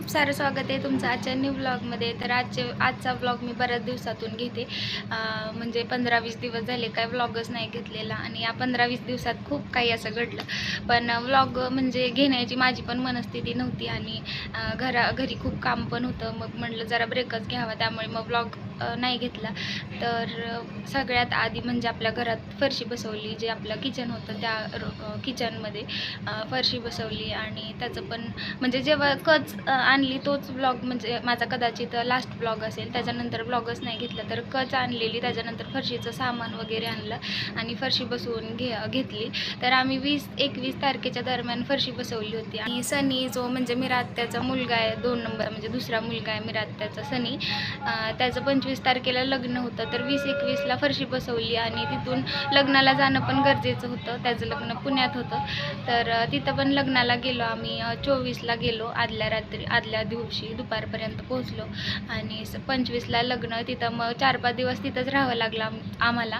खूप सारं स्वागत आहे तुमचं आजच्या न्यू ब्लॉगमध्ये तर आजचे आजचा ब्लॉग मी बऱ्याच दिवसातून घेते. म्हणजे पंधरा वीस दिवस झाले काय ब्लॉगच नाही घेतलेला आणि या पंधरा वीस दिवसात खूप काही असं घडलं. पण व्लॉग म्हणजे घेण्याची माझी पण मनस्थिती नव्हती आणि घरा घरी खूप काम पण होतं. मग म्हटलं जरा ब्रेकच घ्यावा. त्यामुळे मग ब्लॉग नाही घेतला. तर सगळ्यात आधी म्हणजे आपल्या घरात फरशी बसवली जे आपलं किचन होतं त्या किचनमध्ये फरशी बसवली आणि त्याचं पण म्हणजे जेव्हा कच आणली तोच ब्लॉग म्हणजे माझा कदाचित लास्ट ब्लॉग असेल. त्याच्यानंतर ब्लॉगच नाही घेतला तर कच आणलेली त्याच्यानंतर फरशीचं सामान वगैरे आणलं आणि फरशी बसवून घे घेतली. तर आम्ही वीस एकवीस तारखेच्या दरम्यान फरशी बसवली होती. आणि सनी जो म्हणजे मिरात्याचा मुलगा आहे दोन नंबर म्हणजे दुसरा मुलगा आहे मिरात्याचा सनी त्याचं पंचवीस तारखेला लग्न होतं तर वीस एकवीसला फरशी बसवली आणि तिथून लग्नाला जाणं पण गरजेचं होतं. त्याचं लग्न पुण्यात होतं. तर तिथं पण लग्नाला गेलो आम्ही चोवीसला गेलो. आदल्या रात्री आदल्या दिवशी दुपारपर्यंत पोहोचलो. आणि स- पंचवीसला लग्न तिथं मग चार पाच दिवस तिथंच राहावं लागलं आम- आम्हाला.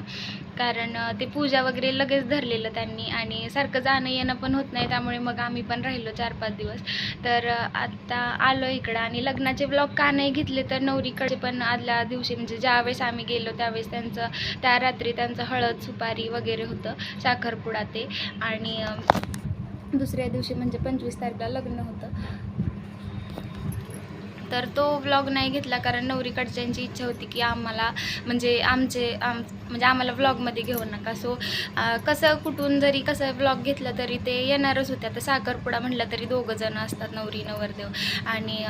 कारण ते पूजा वगैरे लगेच धरलेलं त्यांनी आणि सारखं जाणं येणं पण होत नाही त्यामुळे मग आम्ही पण राहिलो चार पाच दिवस. तर आत्ता आलो इकडं आणि लग्नाचे ब्लॉग का नाही घेतले तर नवरीकडे पण आदल्या दिवशी म्हणजे ज्यावेळेस आम्ही गेलो त्यावेळेस त्यांचं त्या रात्री त्यांचं हळद सुपारी वगैरे होतं साखरपुडा ते. आणि दुसऱ्या दिवशी म्हणजे पंचवीस तारखेला लग्न होतं. तर तो व्लॉग नाही घेतला कारण नवरीकडच्यांची इच्छा होती की आम्हाला म्हणजे आमचे आम म्हणजे आम्हाला व्लॉगमध्ये घेऊ नका. सो कसं कुठून जरी कसं व्लॉग घेतलं तरी ते येणारच होते. आता साखरपुडा म्हटलं तरी दोघं जण असतात नवरी नवरदेव. आणि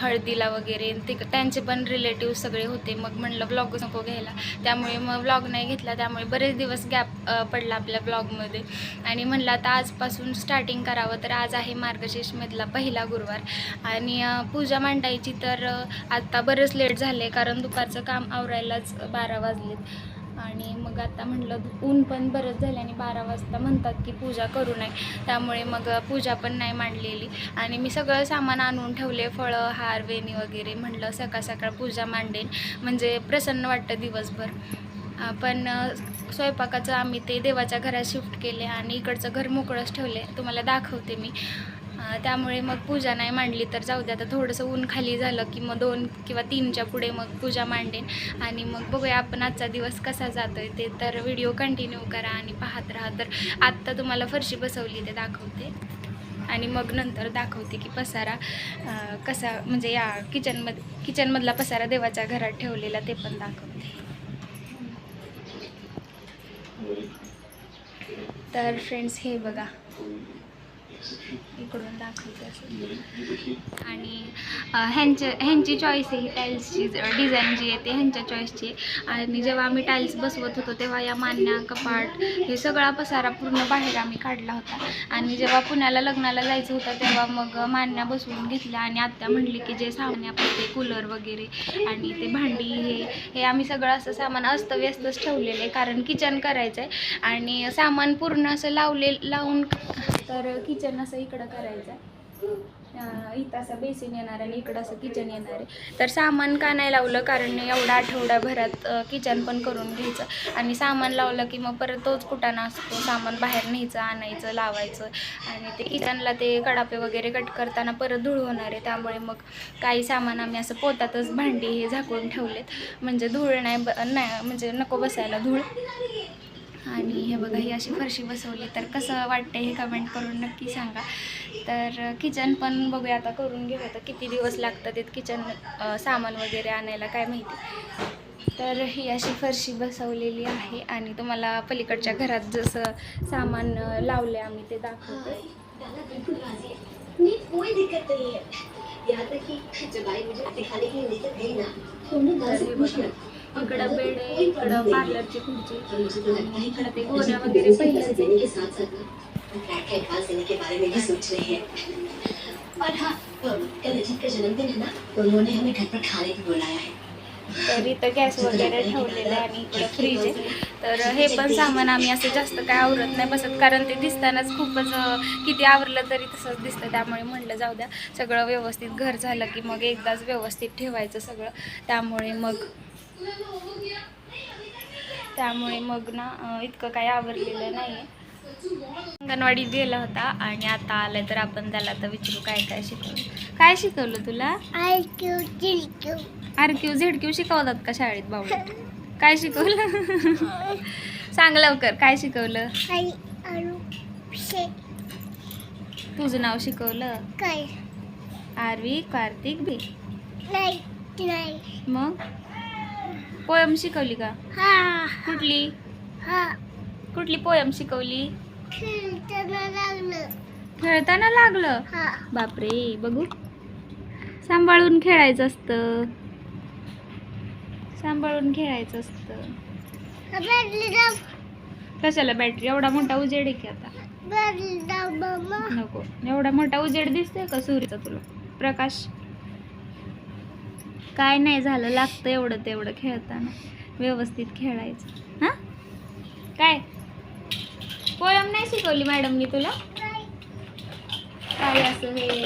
हळदीला वगैरे ते त्यांचे पण रिलेटिव्ह सगळे होते. मग म्हणलं व्लॉग नको घ्यायला. त्यामुळे मग व्लॉग नाही घेतला. त्यामुळे बरेच दिवस गॅप पडला आपल्या ब्लॉगमध्ये आणि म्हणलं आता आजपासून स्टार्टिंग करावं. तर आज आहे मार्गशीर्षमधला पहिला गुरुवार. आणि पूजा मांडायची तर आत्ता बरंच लेट झाले कारण दुपारचं काम आवरायलाच बारा वाजलेत. आणि मग आता म्हटलं ऊन पण बरंच झालं आणि बारा वाजता म्हणतात की पूजा करू नये. त्यामुळे मग पूजा पण नाही मांडलेली. आणि मी सगळं सामान आणून ठेवले फळं हार वेणी वगैरे म्हटलं सकाळ सकाळ पूजा मांडेन. म्हणजे प्रसन्न वाटतं दिवसभर. पण स्वयंपाकाचं आम्ही ते देवाच्या घरात शिफ्ट केले आणि इकडचं घर मोकळंच ठेवले तुम्हाला दाखवते मी. त्यामुळे मग पूजा नाही मांडली तर जाऊ दे आता थोडंसं ऊन खाली झालं की मग दोन किंवा तीनच्या पुढे मग पूजा मांडेन. आणि मग बघूया आपण आजचा दिवस कसा जातो आहे ते. तर व्हिडिओ कंटिन्यू करा आणि पाहत राहा. तर आत्ता तुम्हाला फरशी बसवली ते दाखवते. आणि मग नंतर दाखवते की पसारा कसा म्हणजे या किचनमध्ये किचनमधला पसारा देवाच्या घरात ठेवलेला ते पण दाखवते. तर फ्रेंड्स हे बघा. इकडून दाखवते असं आणि ह्यांच्या ह्यांची चॉईस आहे ही टाईल्सची डिझाईन जी आहे ते ह्यांच्या चॉईसची आहे आणि जेव्हा आम्ही टाईल्स बसवत होतो तेव्हा या मान्या कपाट हे सगळा पसारा पूर्ण बाहेर आम्ही काढला होता. आणि जेव्हा पुण्याला लग्नाला जायचं होतं तेव्हा मग मान्या बसवून घेतल्या आणि आत्या म्हणली की जे सामान ते कूलर वगैरे आणि ते भांडी हे हे आम्ही सगळं असं सामान अस्तव्यस्तच ठेवलेलं आहे कारण किचन करायचं आहे आणि सामान पूर्ण असं लावले लावून तर किचन असं इकडं करायचं. इथं असं बेसिन येणार आणि इकडं असं किचन येणार आहे. तर सामान का नाही लावलं? कारण एवढा आठवड्याभरात किचन पण करून घ्यायचं. आणि सामान लावलं की मग परत तोच कुटाणा असतो. सामान बाहेर न्यायचं आणायचं लावायचं. आणि ते किचनला ते कडापे वगैरे कट करताना परत धूळ होणार आहे. त्यामुळे मग काही सामान आम्ही असं पोतातच भांडी हे झाकून ठेवलेत. म्हणजे धूळ नाही ब नाही म्हणजे नको बसायला धूळ. आणि हे बघा ही अशी फरशी बसवली. तर कसं वाटतं हे कमेंट करून नक्की सांगा. तर किचन पण बघूया आता करून घेऊ आता. किती दिवस लागतात ते किचन सामान वगैरे आणायला काय माहिती. तर ही अशी फरशी बसवलेली आहे आणि तुम्हाला पलीकडच्या घरात जसं सामान लावले आम्ही ते दाखवते. इकडं बेड आहे इकडं पार्लरची खुर्ची इकडं ते गोण्या वगैरे पहिलंच आहे देने के साथ साथ ना फ्लैट का एडवांस देने के बारे में भी सोच रहे हैं और हाँ कल अजीत का जन्मदिन है ना तो उन्होंने हमें घर पर खाने भी बुलाया है तर इथं गॅस वगैरे ठेवलेला आहे आणि इकडं फ्रीज आहे. तर हे पण सामान आम्ही असं जास्त काय आवरत नाही बसत कारण ते दिसतानाच खूपच किती आवरलं तरी तसंच दिसतं. त्यामुळे म्हणलं जाऊ द्या सगळं व्यवस्थित घर झालं की मग एकदाच व्यवस्थित ठेवायचं सगळं. त्यामुळे मग त्यामुळे मग ना इतकं काही आवरलेलं नाही आहे अंगणवाडीत गेला होता आणि आता आलाय तर आपण त्याला आता विचारू काय काय शिकवलं. काय शिकवलं तुला? आर क्यू झेड क्यू शिकवतात का शाळेत बाबा काय शिकवलं? सांग लवकर काय शिकवलं? तुझं नाव शिकवलं? काय? आरवी कार्तिक बी? नाही नाही. मग? पोयम शिकवली का? हा. कुठली? हा. कुठली पोयम शिकवली? खेळताना लागलं. हा. बापरे बघू. सांभाळून खेळायचं असतं. सांभाळून खेळायचं असतं. कशाला बॅटरी एवढा मोठा उजेड आहे की आता? नको. एवढा मोठा उजेड दिसतोय का सूर्याचा तुला? प्रकाश? काय नाही झालं लागतं एवढं तेवढं खेळताना. व्यवस्थित खेळायचं. हां? काय? पोयम नाही शिकवली मॅडमनी तुला? काय असं हे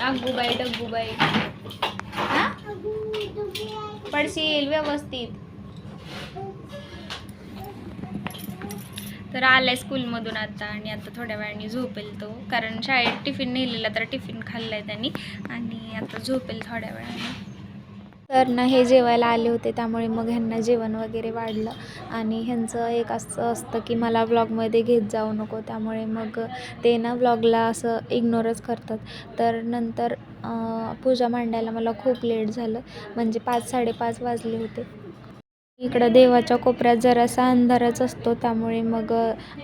अंगूबाई डग्गूबाई हां? पडशील व्यवस्थित. तर आलाय स्कूलमधून आता आणि आता थोड्या वेळाने झोपेल तो. कारण शाळेत टिफिन नेलेला तर टिफिन खाल्लाय त्यांनी. आणि आता झोपेल थोड्या वेळाने. तर ना हे जेवायला आले होते त्यामुळे मग ह्यांना जेवण वगैरे वाढलं. आणि ह्यांचं एक असं असतं की मला ब्लॉगमध्ये घेत जाऊ नको त्यामुळे मग ते ना ब्लॉगला असं इग्नोरच करतात. तर नंतर पूजा मांडायला मला खूप लेट झालं. म्हणजे पाच साडेपाच वाजले होते. इकडं देवाच्या कोपऱ्यात जरासा अंधारच असतो त्यामुळे मग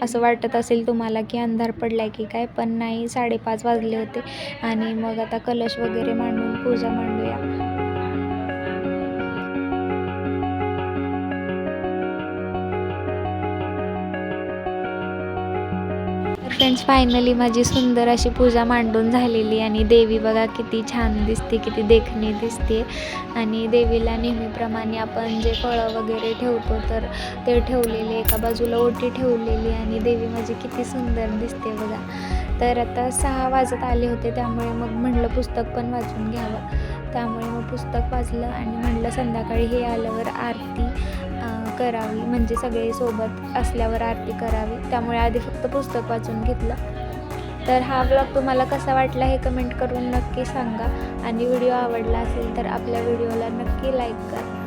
असं वाटत असेल तुम्हाला की अंधार पडला की काय पण नाही साडेपाच वाजले होते. आणि मग आता कलश वगैरे मांडून पूजा मांडूया. फ्रेंड्स फायनली माझी सुंदर अशी पूजा मांडून झालेली आणि देवी बघा किती छान दिसते किती देखणी दिसते. आणि देवीला नेहमीप्रमाणे आपण जे फळं वगैरे ठेवतो तर ते ठेवलेले एका बाजूला ओटी ठेवलेली. आणि देवी माझी किती सुंदर दिसते बघा. तर आता सहा वाजत आले होते त्यामुळे मग म्हटलं पुस्तक पण वाचून घ्यावं. त्यामुळे मग पुस्तक वाचलं आणि म्हटलं संध्याकाळी हे आल्यावर आरती. करावी म्हणजे सगळे सोबत असल्यावर आरती करावी. त्यामुळे आधी फक्त पुस्तक वाचून घेतलं. तर हा ब्लॉग तुम्हाला कसा वाटला हे कमेंट करून नक्की सांगा. आणि व्हिडिओ आवडला असेल तर आपल्या व्हिडिओला नक्की लाईक करा.